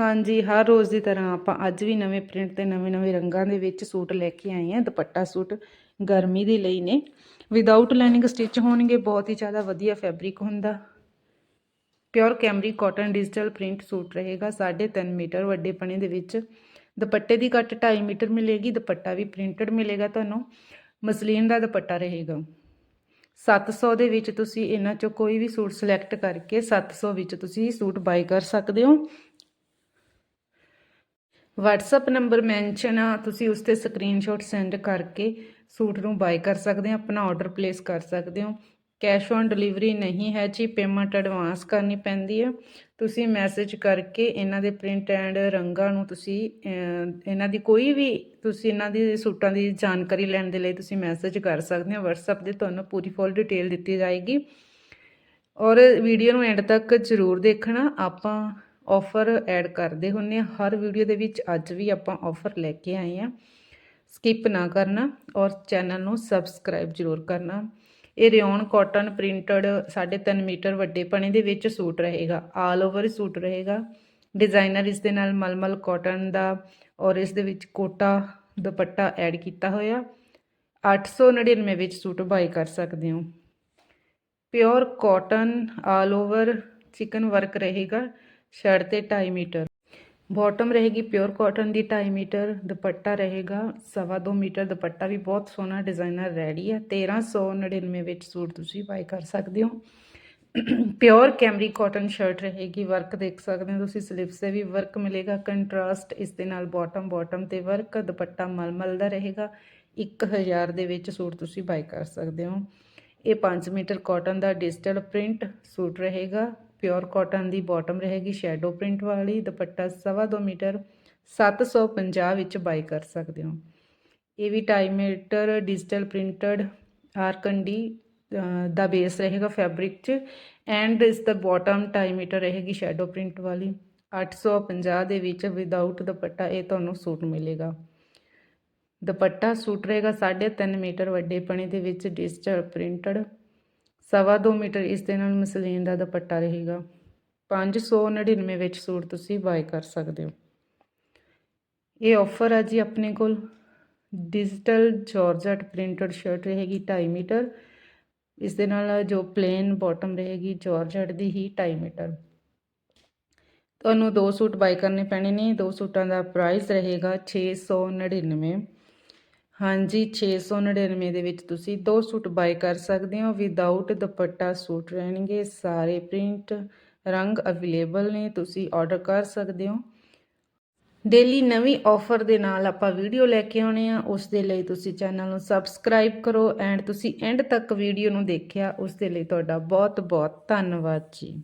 ਹਾਂਜੀ, ਹਰ ਰੋਜ਼ ਦੀ ਤਰ੍ਹਾਂ ਆਪਾਂ ਅੱਜ ਵੀ ਨਵੇਂ ਪ੍ਰਿੰਟ ਤੇ ਨਵੇਂ-ਨਵੇਂ ਰੰਗਾਂ ਦੇ ਵਿੱਚ ਸੂਟ ਲੈ ਕੇ ਆਏ ਹਾਂ। ਦੁਪੱਟਾ ਸੂਟ ਗਰਮੀ ਦੇ ਲਈ ਨੇ। ਵਿਦਆਊਟ ਲਾਈਨਿੰਗ ਸਟਿਚ ਹੋਣਗੇ, ਬਹੁਤ ਹੀ ਜ਼ਿਆਦਾ ਵਧੀਆ ਫੈਬਰਿਕ ਹੁੰਦਾ। Pure cambric cotton digital print suit ਰਹੇਗਾ 3.5 ਮੀਟਰ ਵੱਡੇ ਪਣੇ ਦੇ ਵਿੱਚ। ਦੁਪੱਟੇ ਦੀ ਕੱਟ 2.5 ਮੀਟਰ ਮਿਲੇਗੀ, ਦੁਪੱਟਾ ਵੀ ਪ੍ਰਿੰਟਡ ਮਿਲੇਗਾ ਤੁਹਾਨੂੰ। ਮਸਲੀਨ ਦਾ ਦੁਪੱਟਾ ਰਹੇਗਾ। 700 ਦੇ ਵਿੱਚ ਤੁਸੀਂ ਇਹਨਾਂ ਚੋਂ ਕੋਈ ਵੀ ਸੂਟ ਸਿਲੈਕਟ ਕਰਕੇ 700 ਵਿੱਚ ਤੁਸੀਂ ਸੂਟ ਬਾਈ ਕਰ ਸਕਦੇ ਹੋ। WhatsApp ਨੰਬਰ ਮੈਂਸ਼ਨ ਆ, ਤੁਸੀਂ ਉਸ ਤੇ ਸਕਰੀਨਸ਼ਾਟ ਸੈਂਡ ਕਰਕੇ ਸੂਟ ਨੂੰ ਬਾਈ ਕਰ ਸਕਦੇ ਹੋ ਆਪਣਾ ਆਰਡਰ ਪਲੇਸ ਕਰ ਸਕਦੇ ਹੋ। ਕੈਸ਼ ਔਨ ਡਿਲੀਵਰੀ ਨਹੀਂ ਹੈ ਜੀ ਪੇਮੈਂਟ ਐਡਵਾਂਸ ਕਰਨੀ ਪੈਂਦੀ ਹੈ ਤੁਸੀਂ ਮੈਸੇਜ ਕਰਕੇ ਇਹਨਾਂ ਦੇ ਪ੍ਰਿੰਟ ਐਂਡ ਰੰਗਾਂ ਨੂੰ ਤੁਸੀਂ ਇਹਨਾਂ ਦੀ ਕੋਈ ਵੀ, ਤੁਸੀਂ ਇਹਨਾਂ ਦੀ ਸੂਟਾਂ ਦੀ ਜਾਣਕਾਰੀ ਲੈਣ ਦੇ ਲਈ ਤੁਸੀਂ ਮੈਸੇਜ ਕਰ ਸਕਦੇ ਹੋ। WhatsApp ਦੇ ਤੁਹਾਨੂੰ ਪੂਰੀ ਫੁੱਲ ਡਿਟੇਲ ਦਿੱਤੀ ਜਾਏਗੀ। ਔਰ ਵੀਡੀਓ ਨੂੰ ਐਂਡ ਤੱਕ ਜ਼ਰੂਰ ਦੇਖਣਾ। ਆਪਾਂ ਆਫਰ ਐਡ ਕਰਦੇ ਹੁੰਨੇ ਆ ਹਰ ਵੀਡੀਓ ਦੇ ਵਿੱਚ ਅੱਜ ਵੀ ਆਪਾਂ ਆਫਰ ਲੈ ਕੇ ਆਏ ਆ ਸਕਿਪ ਨਾ ਕਰਨਾ ਔਰ ਚੈਨਲ ਨੂੰ ਸਬਸਕ੍ਰਾਈਬ ਜ਼ਰੂਰ ਕਰਨਾ। ਇਹ ਰਿਓਨ ਕਾਟਨ ਪ੍ਰਿੰਟਡ 3.5 ਮੀਟਰ ਵੱਡੇ ਪਣੇ ਦੇ ਵਿੱਚ ਸੂਟ ਰਹੇਗਾ। ਆਲ ਓਵਰ ਸੂਟ ਰਹੇਗਾ। ਡਿਜ਼ਾਈਨਰ ਇਸ ਦੇ ਨਾਲ ਮਲਮਲ ਕਾਟਨ ਦਾ ਔਰ ਇਸ ਦੇ ਵਿੱਚ ਕੋਟਾ ਦੁਪੱਟਾ ਐਡ ਕੀਤਾ ਹੋਇਆ। 899 ਵਿੱਚ ਸੂਟ ਬਾਈ ਕਰ ਸਕਦੇ ਹੋ। Pure cotton all over chikan work ਰਹੇਗਾ। ਸ਼ਰਟ ਤੇ 2.5 ਮੀਟਰ। ਬਾਟਮ ਰਹੇਗੀ ਪਿਓਰ ਕਾਟਨ ਦੀ 2.5 ਮੀਟਰ, ਦੁਪੱਟਾ ਰਹੇਗਾ 2.5 ਮੀਟਰ। ਦੁਪੱਟਾ ਵੀ ਬਹੁਤ ਸੋਹਣਾ, ਡਿਜ਼ਾਈਨਰ ਰੈਡੀ ਹੈ 1399 ਵਿੱਚ ਸੂਟ ਤੁਸੀਂ ਬਾਈ ਕਰ ਸਕਦੇ ਹੋ। ਪਿਓਰ ਕੈਮਰੀ ਕਾਟਨ ਸ਼ਰਟ ਰਹੇਗੀ, ਵਰਕ ਦੇਖ ਸਕਦੇ ਹੋ ਤੁਸੀਂ ਸਲਿਪਸ ਤੇ ਵੀ ਵਰਕ ਮਿਲੇਗਾ। ਕੰਟਰਾਸਟ ਇਸ ਦੇ ਨਾਲ ਬਾਟਮ ਬਾਟਮ ਤੇ ਵਰਕ। ਦੁਪੱਟਾ ਮਲਮਲ ਦਾ ਰਹੇਗਾ। 1000 ਦੇ ਵਿੱਚ ਸੂਟ ਤੁਸੀਂ ਬਾਈ ਕਰ ਸਕਦੇ ਹੋ। ਇਹ 5 ਮੀਟਰ ਕਾਟਨ ਦਾ ਡਿਜੀਟਲ ਪ੍ਰਿੰਟ ਸੂਟ ਰਹੇਗਾ। ਪਿਓਰ ਕਾਟਨ ਦੀ ਬਾਟਮ ਰਹੇਗੀ, ਸ਼ੈਡੋ ਪ੍ਰਿੰਟ ਵਾਲੀ, ਦੁਪੱਟਾ 2.5 ਮੀਟਰ 750 ਵਿੱਚ ਬਾਈ ਕਰ ਸਕਦੇ ਹੋ। ਇਹ ਵੀ 2.5 ਮੀਟਰ ਡਿਜੀਟਲ ਪ੍ਰਿੰਟਡ ਆਰਕੰਡੀ ਦਾ ਬੇਸ ਰਹੇਗਾ ਫੈਬਰਿਕ ਚ, ਐਂਡ ਇਸ ਦਾ ਬਾਟਮ 2.5 ਮੀਟਰ ਰਹੇਗੀ ਸ਼ੈਡੋ ਪ੍ਰਿੰਟ ਵਾਲੀ। 850 ਦੇ ਵਿੱਚ ਵਿਦਆਊਟ ਦੁਪੱਟਾ ਇਹ ਤੁਹਾਨੂੰ ਸੂਟ ਮਿਲੇਗਾ। ਦੁਪੱਟਾ ਸੂਟ ਰਹੇਗਾ 3.5 ਮੀਟਰ ਵੱਡੇ ਪਣੇ ਦੇ ਵਿੱਚ ਡਿਜੀਟਲ ਪ੍ਰਿੰਟਡ। ਸਵਾ ਦੋ ਮੀਟਰ ਇਸ ਦੇ ਨਾਲ ਮਸਲੀਨ ਦਾ ਦੁਪੱਟਾ ਰਹੇਗਾ। 599 ਵਿੱਚ ਸੂਟ ਤੁਸੀਂ ਬਾਈ ਕਰ ਸਕਦੇ ਹੋ। ਇਹ ਆਫਰ ਹੈ ਜੀ ਆਪਣੇ ਕੋਲ। ਡਿਜੀਟਲ ਜਾਰਜਟ ਪ੍ਰਿੰਟਡ ਸ਼ਰਟ ਰਹੇਗੀ 2.5 ਮੀਟਰ। ਇਸ ਦੇ ਨਾਲ ਜੋ ਪਲੇਨ ਬਾਟਮ ਰਹੇਗੀ ਜਾਰਜਟ ਦੀ ਹੀ 2.5 ਮੀਟਰ। ਤੁਹਾਨੂੰ ਦੋ ਸੂਟ ਬਾਈ ਕਰਨੇ ਪੈਣੇ ਨੇ। ਦੋ ਸੂਟਾਂ ਦਾ ਪ੍ਰਾਈਸ ਰਹੇਗਾ 699 ਹਾਂਜੀ 699 ਦੇ ਵਿੱਚ ਤੁਸੀਂ ਦੋ ਸੂਟ ਬਾਈ ਕਰ ਸਕਦੇ ਹੋ। ਵਿਦਆਊਟ ਦੁਪੱਟਾ ਸੂਟ ਰਹਿਣਗੇ, ਸਾਰੇ ਪ੍ਰਿੰਟ ਰੰਗ ਅਵੇਲੇਬਲ ਨੇ, ਤੁਸੀਂ ਆਰਡਰ ਕਰ ਸਕਦੇ ਹੋ। ਡੇਲੀ ਨਵੀਂ ਆਫਰ ਦੇ ਨਾਲ ਆਪਾਂ ਵੀਡੀਓ ਲੈ ਕੇ ਆਉਣੇ ਆ। ਉਸ ਦੇ ਲਈ ਤੁਸੀਂ ਚੈਨਲ ਨੂੰ ਸਬਸਕ੍ਰਾਈਬ ਕਰੋ ਐਂਡ ਤੁਸੀਂ ਐਂਡ ਤੱਕ ਵੀਡੀਓ ਨੂੰ ਦੇਖਿਆ, ਉਸ ਦੇ ਲਈ ਤੁਹਾਡਾ ਬਹੁਤ ਬਹੁਤ ਧੰਨਵਾਦ ਜੀ।